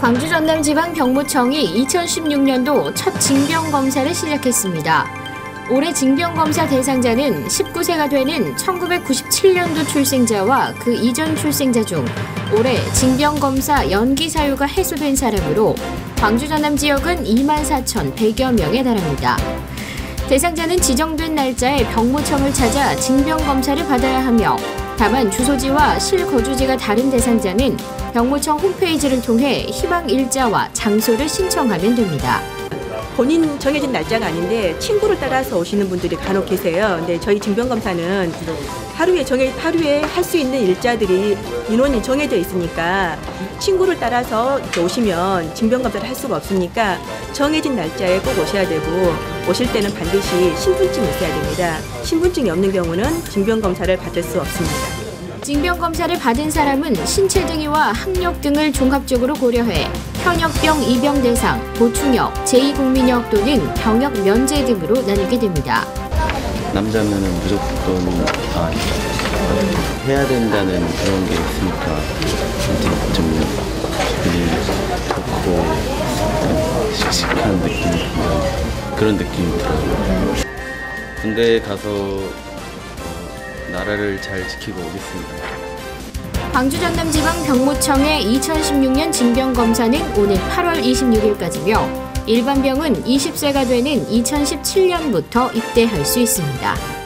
광주 전남 지방 병무청이 2016년도 첫 징병 검사를 시작했습니다. 올해 징병 검사 대상자는 19세가 되는 1997년도 출생자와 그 이전 출생자 중 올해 징병 검사 연기 사유가 해소된 사람으로 광주 전남 지역은 2만 4천 100여 명에 달합니다. 대상자는 지정된 날짜에 병무청을 찾아 징병 검사를 받아야 하며 다만 주소지와 실거주지가 다른 대상자는 병무청 홈페이지를 통해 희망 일자와 장소를 신청하면 됩니다. 본인 정해진 날짜가 아닌데 친구를 따라서 오시는 분들이 간혹 계세요. 근데 저희 징병검사는 하루에 정해 하루에 할 수 있는 일자들이 인원이 정해져 있으니까 친구를 따라서 오시면 징병검사를 할 수가 없으니까 정해진 날짜에 꼭 오셔야 되고 오실 때는 반드시 신분증이 있어야 됩니다. 신분증이 없는 경우는 징병검사를 받을 수 없습니다. 징병 검사를 받은 사람은 신체 등위와 학력 등을 종합적으로 고려해 현역병 입영 대상, 보충역, 제2국민역 또는 병역 면제 등으로 나누게 됩니다. 남자면은 무조건 아, 해야 된다는 그런 게 있으니까 좀 기분이 좋고 약간 씩씩한 느낌 그런 느낌이 들어요. 군대에 가서 어, 나라를 잘 지키고 오겠습니다. 광주 전남지방 병무청의 2016년 징병 검사는 오늘 8월 26일까지며 일반병은 20세가 되는 2017년부터 입대할 수 있습니다.